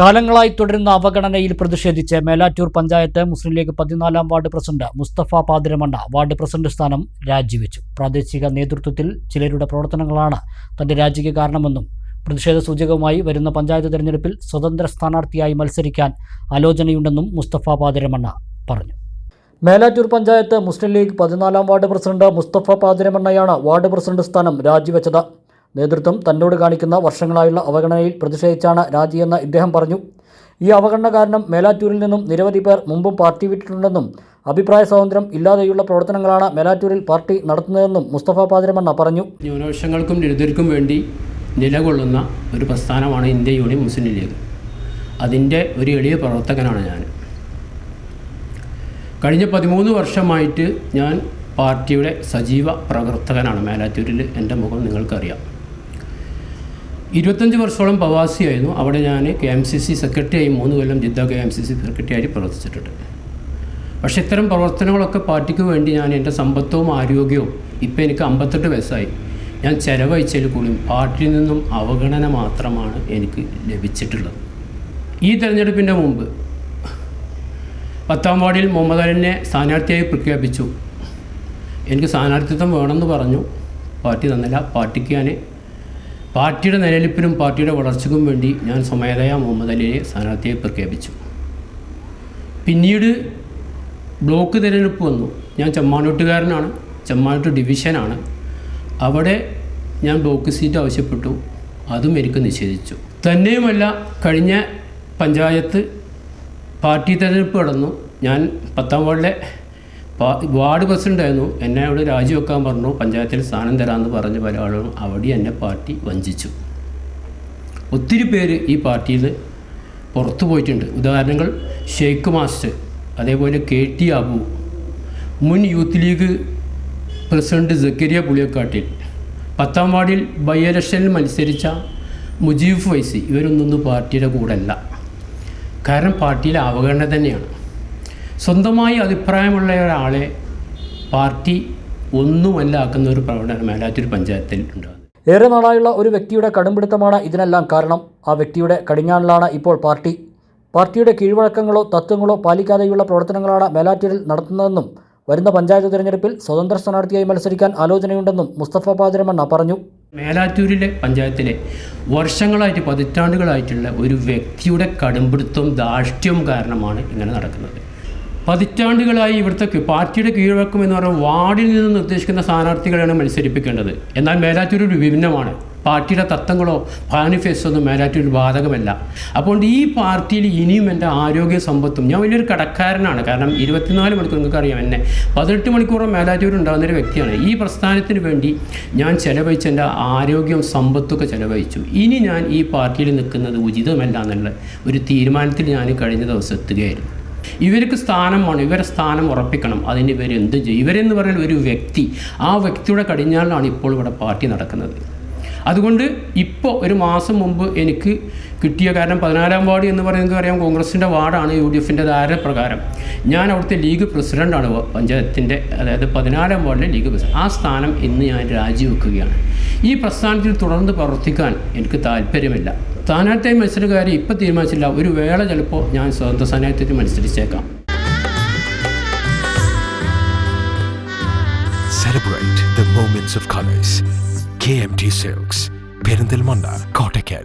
കാലങ്ങളായി തുടരുന്ന അവഗണനയിൽ പ്രതിഷേധിച്ച് മേലാറ്റൂർ പഞ്ചായത്ത് മുസ്ലിം ലീഗ് പതിനാലാം ward president Mustafa Pathiramanna ward president സ്ഥാനം രാജിവെച്ചു. പ്രാദേശിക നേതൃത്വത്തിൽ ചിലരുടെ പ്രവർത്തനങ്ങളാണ് തന്റെ രാജിക്ക് കാരണമെന്നും പ്രതിഷേധ സൂചകവുമായി വരുന്ന പഞ്ചായത്ത് തെരഞ്ഞെടുപ്പിൽ സ്വതന്ത്ര സ്ഥാനാർത്ഥിയായി മത്സരിക്കാൻ ആലോചനയുണ്ടെന്നും മുസ്തഫ പാതിരമണ്ണ പറഞ്ഞു. മേലാറ്റൂർ പഞ്ചായത്ത് മുസ്ലിം ലീഗ് പതിനാലാം വാർഡ് പ്രസിഡന്റ് മുസ്തഫ പാതിരമണ്ണയാണ് വാർഡ് പ്രസിഡന്റ് സ്ഥാനം രാജിവെച്ചത്. നേതൃത്വം തന്നോട് കാണിക്കുന്ന വർഷങ്ങളായുള്ള അവഗണനയിൽ പ്രതിഷേധിച്ചാണ് രാജിയെന്ന് ഇദ്ദേഹം പറഞ്ഞു. ഈ അവഗണന കാരണം മേലാറ്റൂരിൽ നിന്നും നിരവധി പേർ മുമ്പും പാർട്ടി വിട്ടിട്ടുണ്ടെന്നും അഭിപ്രായ സ്വാതന്ത്ര്യം ഇല്ലാതെയുള്ള പ്രവർത്തനങ്ങളാണ് മേലാറ്റൂരിൽ പാർട്ടി നടത്തുന്നതെന്നും മുസ്തഫ പാതിരമണ്ണ പറഞ്ഞു. ന്യൂനപക്ഷങ്ങൾക്കും ദരിദ്രർക്കും വേണ്ടി നിലകൊള്ളുന്ന ഒരു പ്രസ്ഥാനമാണ് ഇന്ത്യ യൂണിയൻ മുസ്ലിം ലീഗ്. അതിന്റെ ഒരു എളിയ പ്രവർത്തകനാണ് ഞാൻ. കഴിഞ്ഞ പതിമൂന്ന് വർഷമായിട്ട് ഞാൻ പാർട്ടിയുടെ സജീവ പ്രവർത്തകനാണ് മേലാറ്റൂരിൽ എന്റെ മുഖം നിങ്ങൾക്കറിയാം. ഇരുപത്തഞ്ച് വർഷത്തോളം പ്രവാസിയായിരുന്നു. അവിടെ ഞാൻ കെ എം സി സി സെക്രട്ടറിയായി മൂന്ന് കൊല്ലം Jeddah K M C C സെക്രട്ടറിയായി പ്രവർത്തിച്ചിട്ടുണ്ട്. പക്ഷേ ഇത്തരം പ്രവർത്തനങ്ങളൊക്കെ പാർട്ടിക്ക് വേണ്ടി ഞാൻ എന്റെ സമ്പത്തവും ആരോഗ്യവും ഇപ്പോൾ എനിക്ക് അമ്പത്തെട്ട് വയസ്സായി. ഞാൻ ചെലവഴിച്ചതിൽ കൂടിയും പാർട്ടിയിൽ നിന്നും അവഗണന മാത്രമാണ് എനിക്ക് ലഭിച്ചിട്ടുള്ളത്. ഈ തെരഞ്ഞെടുപ്പിന്റെ മുമ്പ് പത്താം വാർഡിൽ മുഹമ്മദ് അലിനെ സ്ഥാനാർത്ഥിയായി പ്രഖ്യാപിച്ചു. എനിക്ക് സ്ഥാനാർത്ഥിത്വം വേണമെന്ന് പറഞ്ഞു. പാർട്ടി തന്നില്ല. പാർട്ടിക്ക് ഞാൻ പാർട്ടിയുടെ നിലനിൽപ്പിനും പാർട്ടിയുടെ വളർച്ചയ്ക്കും വേണ്ടി ഞാൻ സ്വമേധയാ മുഹമ്മദ് അലിയെ സ്ഥാനാർത്ഥിയെ പ്രഖ്യാപിച്ചു. പിന്നീട് ബ്ലോക്ക് തിരഞ്ഞെടുപ്പ് വന്നു. ഞാൻ ചെമ്മാനോട്ടുകാരനാണ് ചെമ്മാനോട്ട് ഡിവിഷനാണ്. അവിടെ ഞാൻ ബ്ലോക്ക് സീറ്റ് ആവശ്യപ്പെട്ടു. അതും എനിക്ക് നിഷേധിച്ചു. തന്നെയുമല്ല കഴിഞ്ഞ പഞ്ചായത്ത് പാർട്ടി തിരഞ്ഞെടുപ്പ് നടന്നു. ഞാൻ പത്താം വാർഡിലെ വാർഡ് പ്രസിഡന്റായിരുന്നു എന്നെ അവിടെ രാജിവെക്കാൻ പറഞ്ഞു. പഞ്ചായത്തിൽ സ്ഥാനം തരാമെന്ന് പറഞ്ഞ പല ആളുകളും അവിടെ എന്നെ പാർട്ടി വഞ്ചിച്ചു. ഒത്തിരി പേര് ഈ പാർട്ടിയിൽ പുറത്തു പോയിട്ടുണ്ട്. ഉദാഹരണങ്ങൾ ഷെയ്ഖ് മാസ്റ്റർ അതേപോലെ കെ ടി അബു മുൻ യൂത്ത് ലീഗ് പ്രസിഡന്റ് ജക്കരിയ പുളിയക്കാട്ടിൽ പത്താം വാർഡിൽ ബൈ ഇലക്ഷനിൽ മത്സരിച്ച മുജീബ് വൈസി ഇവരൊന്നും പാർട്ടിയുടെ കൂടെ അല്ല കാരണം പാർട്ടിയിലെ അവഗണന തന്നെയാണ്. സ്വന്തമായി അഭിപ്രായമുള്ള ഒരാളെ പാർട്ടി ഒന്നുമല്ല ആക്കുന്ന ഒരു പ്രവണത മേലാറ്റൂർ പഞ്ചായത്തിൽ ഉണ്ടാകുന്നത്. ഏറെ നാളായുള്ള ഒരു വ്യക്തിയുടെ കടുംപിടുത്തമാണ് ഇതിനെല്ലാം കാരണം. ആ വ്യക്തിയുടെ കടിഞ്ഞാണിലാണ് ഇപ്പോൾ പാർട്ടി. പാർട്ടിയുടെ കീഴ്വഴക്കങ്ങളോ തത്വങ്ങളോ പാലിക്കാതെയുള്ള പ്രവർത്തനങ്ങളാണ് മേലാറ്റൂരിൽ നടത്തുന്നതെന്നും വരുന്ന പഞ്ചായത്ത് തിരഞ്ഞെടുപ്പിൽ സ്വതന്ത്ര സ്ഥാനാർത്ഥിയായി മത്സരിക്കാൻ ആലോചനയുണ്ടെന്നും മുസ്തഫ പാതിരമണ്ണ പറഞ്ഞു. മേലാറ്റൂരിലെ പഞ്ചായത്തിലെ വർഷങ്ങളായിട്ട് പതിറ്റാണ്ടുകളായിട്ടുള്ള ഒരു വ്യക്തിയുടെ കടുംപിടുത്തവും ധാർഷ്ട്യവും കാരണമാണ് ഇങ്ങനെ നടക്കുന്നത്. പതിറ്റാണ്ടുകളായി ഇവിടുത്തെ പാർട്ടിയുടെ കീഴ്വഴക്കം എന്ന് പറഞ്ഞാൽ വാർഡിൽ നിന്ന് നിർദ്ദേശിക്കുന്ന സ്ഥാനാർത്ഥികളെയാണ് മത്സരിപ്പിക്കേണ്ടത്. എന്നാൽ മേലാറ്റൂർ വിഭിന്നമാണ്. പാർട്ടിയുടെ തത്വങ്ങളോ മാനിഫെസ്റ്റോ ഒന്നും മേലാറ്റൂർ ബാധകമല്ല. അപ്പോൾ ഈ പാർട്ടിയിൽ ഇനിയും എന്റെ ആരോഗ്യ സമ്പത്തും ഞാൻ വലിയൊരു കടക്കാരനാണ്. കാരണം ഇരുപത്തിനാല് മണിക്കൂർ നിങ്ങൾക്ക് അറിയാം എന്നെ. പതിനെട്ട് മണിക്കൂറും മേലാറ്റൂർ ഉണ്ടാകുന്ന ഒരു വ്യക്തിയാണ്. ഈ പ്രസ്ഥാനത്തിന് വേണ്ടി ഞാൻ ചെലവഴിച്ച എന്റെ ആരോഗ്യവും സമ്പത്തൊക്കെ ചെലവഴിച്ചു. ഇനി ഞാൻ ഈ പാർട്ടിയിൽ നിൽക്കുന്നത് ഉചിതമല്ല എന്നുള്ള ഒരു തീരുമാനത്തിൽ ഞാൻ കഴിഞ്ഞ ദിവസം എത്തുകയായിരുന്നു. ഇവർക്ക് സ്ഥാനമാണ് ഇവരെ സ്ഥാനം ഉറപ്പിക്കണം. അതിന് ഇവർ എന്ത് ചെയ്യും? ഇവരെന്ന് പറയുന്ന ഒരു വ്യക്തി. ആ വ്യക്തിയുടെ കടിഞ്ഞാളിലാണ് ഇപ്പോൾ ഇവിടെ പാർട്ടി നടക്കുന്നത്. അതുകൊണ്ട് ഇപ്പോൾ ഒരു മാസം മുമ്പ് എനിക്ക് കിട്ടിയ കാരണം പതിനാലാം വാർഡ് എന്ന് പറയുന്നത് അറിയാം കോൺഗ്രസിന്റെ വാർഡാണ് യു ഡി എഫിന്റെ ധാരണപ്രകാരം ഞാൻ അവിടുത്തെ ലീഗ് പ്രസിഡന്റാണ് പഞ്ചായത്തിന്റെ അതായത് പതിനാലാം വാർഡിലെ ലീഗ് പ്രസിഡന്റ്. ആ സ്ഥാനം ഇന്ന് ഞാൻ രാജിവെക്കുകയാണ്. ഈ പ്രസ്ഥാനത്തിൽ തുടർന്ന് പ്രവർത്തിക്കാൻ എനിക്ക് താല്പര്യമില്ല. സ്ഥാനാർത്ഥിയായി മത്സരകാരി ഇപ്പം തീരുമാനിച്ചില്ല ഒരു വേള ചിലപ്പോൾ ഞാൻ സ്വതന്ത്ര സ്ഥാനാർത്ഥിക്ക് മത്സരിച്ചേക്കാം Celebrate the moments of colors. KMT Silks, Perindalmanda, Kottakkal.